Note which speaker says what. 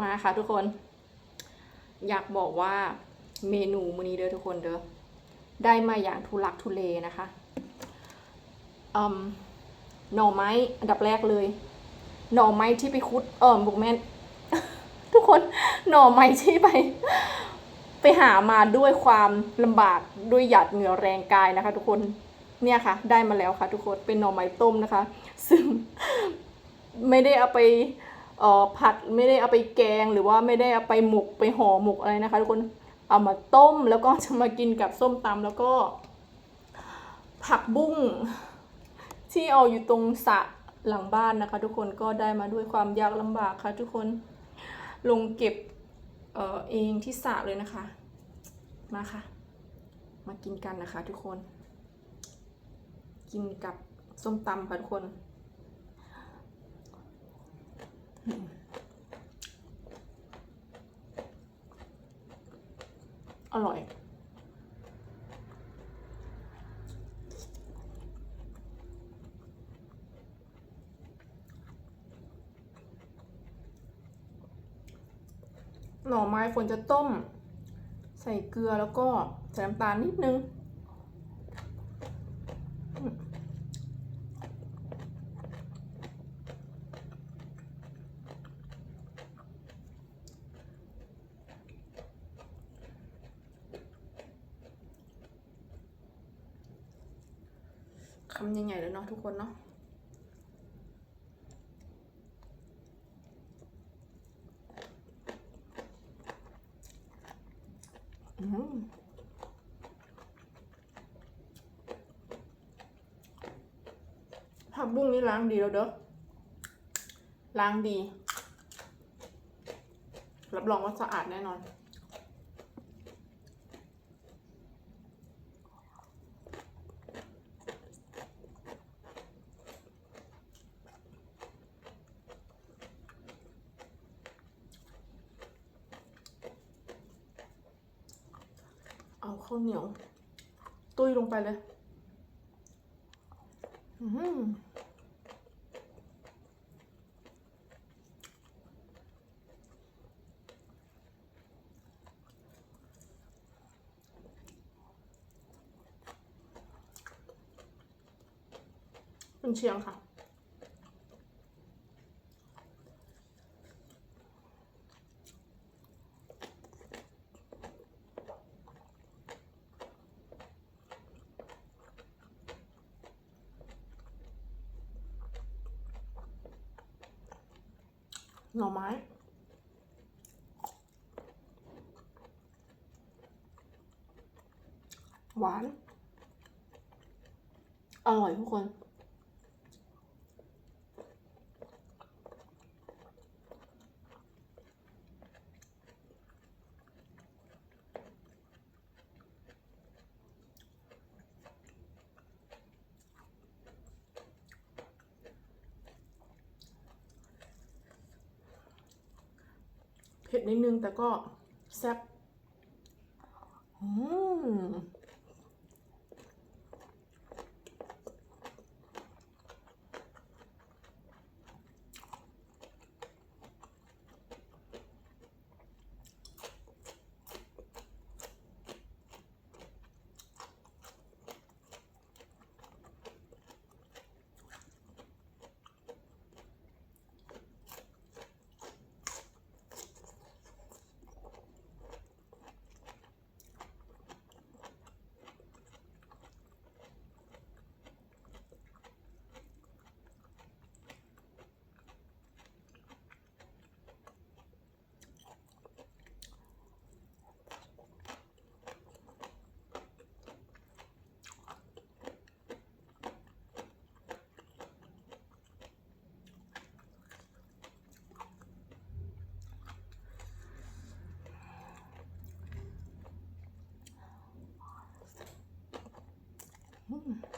Speaker 1: มาค่ะทุกคน อยากบอกว่าเมนูมื้อนี้เด้อทุกคนเด้อได้มาอย่างทุลักทุเลนะคะหน่อไม้อันดับแรกเลย หน่อไม้ที่ไปคุดเออบุกแม่นทุกคนหน่อไม้ที่ไป ไปหามาด้วยความลำบากด้วยหยาดเหงื่อแรงกายนะคะ ทุกคนเนี่ยค่ะ ได้มาแล้วค่ะ ทุกคนเป็นหน่อไม้ต้มนะคะ ซึ่งไม่ได้เอาไป เอ่อผัดไม่ได้เอาไปแกงหรือว่าไม่ได้เอาไปหมกไปห่อหมกอะไรนะคะทุกคนเอามาต้มแล้วก็จะมากินกับส้มตำแล้วก็ ผักบุ้งที่เอาอยู่ตรงสระหลังบ้านนะคะ ทุกคนก็ได้มาด้วยความยากลำบากค่ะ ทุกคนลงเก็บเอ่อเองที่สระเลยนะคะ มาค่ะ มากินกันนะคะ ทุกคน กินกับส้มตำค่ะทุกคน อร่อย หน่อไม้ควรจะต้ม ใส่เกลือแล้วก็ใส่น้ำตาลนิดนึง คำใหญ่ๆเลยเนาะทุกคนเนาะอืมผักบุ้งนี่ล้างดีแล้วเด้อ ล้างดี รับรองว่าสะอาดแน่นอน ข้าวเหนียว ตุ้ยลงไปเลยอืมเป็นเชียงค่ะ หน่อไม้หวาน อร่อยทุกคน เผ็ดนิดนึงแต่ก็แซ่บอืม Ooh.